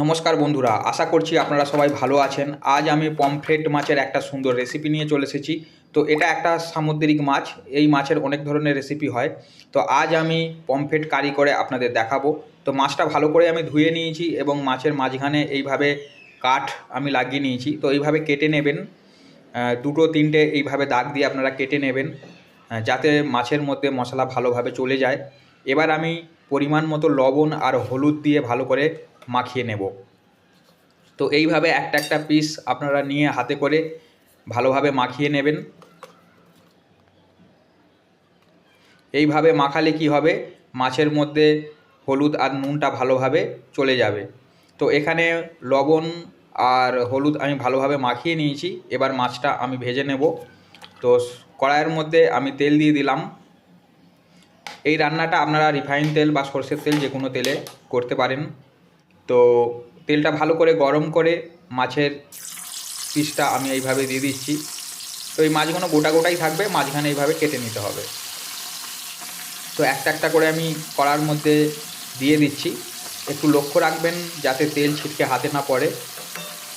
নমস্কার বন্ধুরা, আশা করছি আপনারা সবাই ভালো আছেন। আজ আমি পমফ্রেট মাছের একটা সুন্দর রেসিপি নিয়ে চলে এসেছি। তো এটা একটা সামুদ্রিক মাছ, এই মাছের অনেক ধরনের রেসিপি হয়। তো আজ আমি পমফ্রেট কারি করে আপনাদের দেখাবো। তো মাছটা ভালো করে আমি ধুয়ে নিয়েছি এবং মাছের মাঝখানে এইভাবে কাঠ আমি লাগিয়ে নিয়েছি। তো এইভাবে কেটে নেবেন। দুটো, তিনটে এইভাবে দাগ দিয়ে আপনারা কেটে নেবেন যাতে মাছের মধ্যে মশলা ভালোভাবে চলে যায়। এবার আমি পরিমাণ মতো লবণ আর হলুদ দিয়ে ভালো করে মাখিয়ে নেব। তো এইভাবে একটা একটা পিস আপনারা নিয়ে হাতে করে ভালোভাবে মাখিয়ে নেবেন। এইভাবে মাখালে কি হবে? মাছের মধ্যে হলুদ আর নুনটা ভালোভাবে চলে যাবে। তো এখানে লবণ আর হলুদ আমি ভালোভাবে মাখিয়ে নিয়েছি। এবার মাছটা আমি ভেজে নেব। তো কড়াইয়ের মধ্যে আমি তেল দিয়ে দিলাম। এই রান্নাটা আপনারা রিফাইন তেল বা সর্ষের তেল যে কোনো তেলে করতে পারেন। তো তেলটা ভালো করে গরম করে মাছের পিসটা আমি এইভাবে দিয়ে দিচ্ছি। তো এই মাছগুলো গোটা গোটাই থাকবে, মাঝখানে এইভাবে কেটে নিতে হবে। তো একটা একটা করে আমি কড়ার মধ্যে দিয়ে দিচ্ছি। একটু লক্ষ্য রাখবেন যাতে তেল ছিটকে হাতে না পড়ে।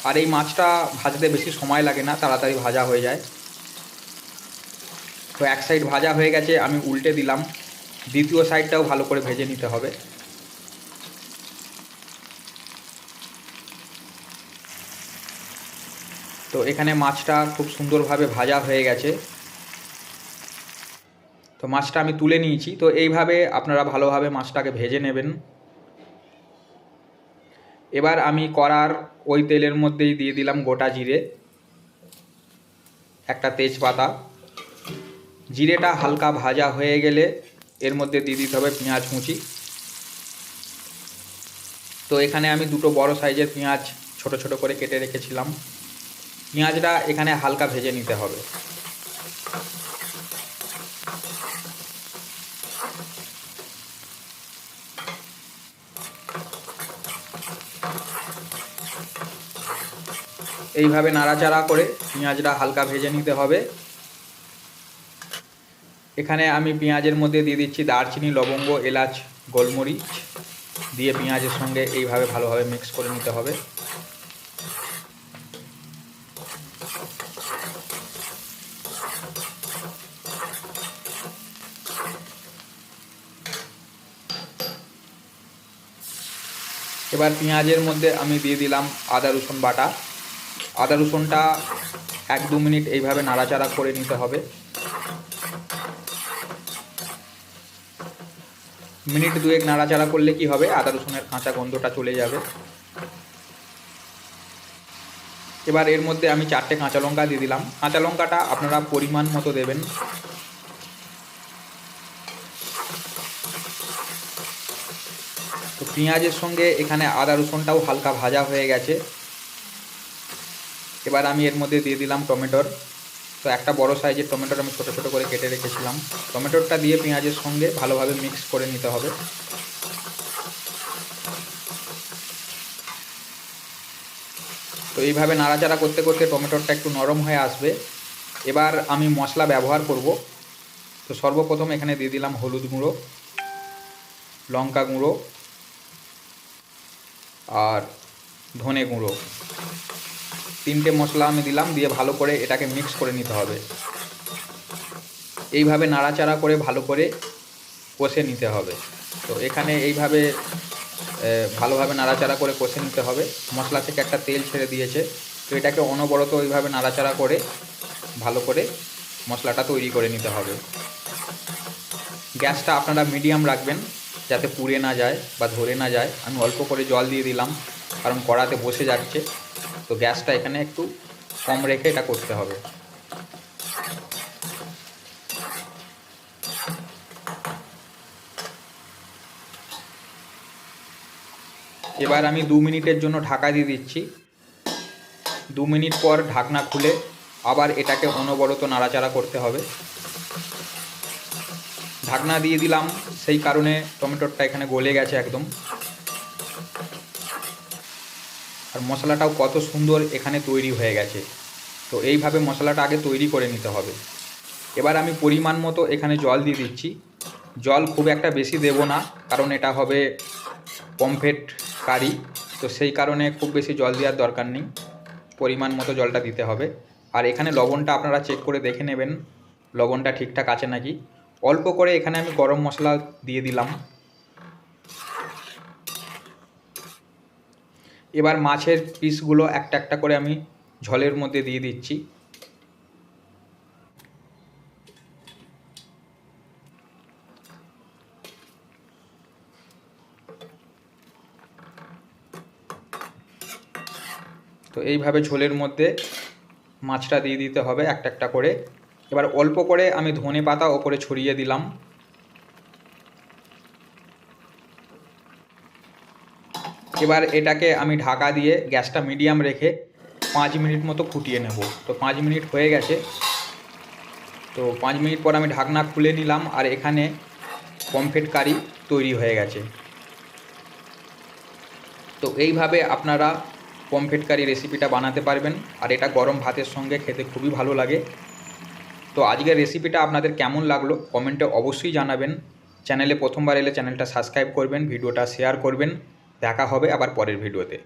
আর এই মাছটা ভাজতে বেশি সময় লাগে না, তাড়াতাড়ি ভাজা হয়ে যায়। তো এক সাইড ভাজা হয়ে গেছে, আমি উল্টে দিলাম। দ্বিতীয় সাইডটাও ভালো করে ভেজে নিতে হবে। তো এখানে মাছটা খুব সুন্দরভাবে ভাজা হয়ে গেছে। তো মাছটা আমি তুলে নিয়েছি। তো এইভাবে আপনারা ভালোভাবে মাছটাকে ভেজে নেবেন। এবার আমি কড়ার ওই তেলের মধ্যেই দিয়ে দিলাম গোটা জিরে, একটা তেজপাতা। জিরেটা হালকা ভাজা হয়ে গেলে এর মধ্যে দিয়ে দিতে হবে পেঁয়াজ কুচি। তো এখানে আমি দুটো বড় সাইজের পেঁয়াজ ছোট ছোট করে কেটে রেখেছিলাম। পেঁয়াজটা এখানে হালকা ভেজে নিতে হবে। এইভাবে নাড়াচাড়া করে পেঁয়াজটা হালকা ভেজে নিতে হবে। এখানে আমি পেঁয়াজের মধ্যে দিয়ে দিচ্ছি দারচিনি, লবঙ্গ, এলাচ, গোলমরিচ দিয়ে পেঁয়াজের সঙ্গে এইভাবে ভালোভাবে মিক্স করে নিতে হবে। এবার পেঁয়াজের মধ্যে আমি দিয়ে দিলাম আদা, রসুন বাটা। আদা, রসুনটা এক দু মিনিট এইভাবে নাড়াচাড়া করে নিতে হবে। মিনিট দুয়েক নাড়াচাড়া করলে কি হবে? আদা, রসুনের কাঁচা গন্ধটা চলে যাবে। এবার এর মধ্যে আমি চারটে কাঁচা লঙ্কা দিয়ে দিলাম। কাঁচা লঙ্কাটা আপনারা পরিমাণ মতো দেবেন। তো পেঁয়াজের সঙ্গে এখানে আদা রসুনটাও হালকা ভাজা হয়ে গেছে। এবার আমি এর মধ্যে দিয়ে দিলাম টমেটোর। তো একটা বড় সাইজের টমেটোর আমি ছোটো ছোটো করে কেটে রেখেছিলাম। টমেটোরটা দিয়ে পেঁয়াজের সঙ্গে ভালোভাবে মিক্স করে নিতে হবে। তো এইভাবে নাড়াচাড়া করতে করতে টমেটোরটা একটু নরম হয়ে আসবে। এবার আমি মশলা ব্যবহার করব। তো সর্বপ্রথম এখানে দিয়ে দিলাম হলুদ গুঁড়ো, লঙ্কা গুঁড়ো আর ধনে গুঁড়ো। তিনটে মশলা আমি দিলাম, দিয়ে ভালো করে এটাকে মিক্স করে নিতে হবে। এইভাবে নাড়াচাড়া করে ভালো করে কষে নিতে হবে। তো এখানে এইভাবে ভালোভাবে নাড়াচাড়া করে কষে নিতে হবে। মশলা থেকে একটা তেল ছেড়ে দিয়েছে। তো এটাকে অনবরত ওইভাবে নাড়াচাড়া করে ভালো করে মশলাটা তৈরি করে নিতে হবে। গ্যাসটা আপনারা মিডিয়াম রাখবেন। যাতে পুড়ে না যায় বা ধরে না যায়। আমি অল্প করে জল দিয়ে দিলাম, কারণ কড়াতে বসে যাচ্ছে। তো গ্যাসটা এখানে একটু কম রেখে এটা করতে হবে। এবার আমি দু মিনিটের জন্য ঢাকা দিয়ে দিচ্ছি। দু মিনিট পর ঢাকনা খুলে আবার এটাকে অনবরত নাড়াচাড়া করতে হবে। ঢাকনা দিয়ে দিলাম সেই কারণে টমেটোরটা এখানে গলে গেছে একদম। আর মশলাটাও কত সুন্দর এখানে তৈরি হয়ে গেছে। তো এইভাবে মশলাটা আগে তৈরি করে নিতে হবে। এবার আমি পরিমাণ মতো এখানে জল দিয়ে দিচ্ছি। জল খুব একটা বেশি দেব না, কারণ এটা হবে পমফ্রেট কারি। তো সেই কারণে খুব বেশি জল দেওয়ার দরকার নেই। পরিমাণ মতো জলটা দিতে হবে। আর এখানে লবণটা আপনারা চেক করে দেখে নেবেন। লবণটা ঠিকঠাক আছে নাকি? অল্প করে এখানে আমি গরম মশলা দিয়ে দিলাম। এবার মাছের পিসগুলো একটা একটা করে আমি ঝোলের মধ্যে দিয়ে দিচ্ছি। তো এইভাবে ঝোলের মধ্যে মাছটা দিয়ে দিতে হবে একটা একটা করে। এবার অল্প করে আমি ধনে পাতা ওপরে ছড়িয়ে দিলাম। এবার এটাকে আমি ঢাকা দিয়ে গ্যাসটা মিডিয়াম রেখে পাঁচ মিনিট মতো ফুটিয়ে নেব। তো পাঁচ মিনিট হয়ে গেছে। তো পাঁচ মিনিট পর আমি ঢাকনা খুলে নিলাম আর এখানে পমফ্রেট কারি তৈরি হয়ে গেছে। তো এইভাবে আপনারা পমফ্রেট কারি রেসিপিটা বানাতে পারবেন। আর এটা গরম ভাতের সঙ্গে খেতে খুবই ভালো লাগে। তো আজকের রেসিপিটা আপনাদের কেমন লাগল? কমেন্টে অবশ্যই জানাবেন। চ্যানেলে প্রথমবার এলে চ্যানেলটা সাবস্ক্রাইব করবেন, ভিডিওটা শেয়ার করবেন। দেখা হবে আবার পরের ভিডিওতে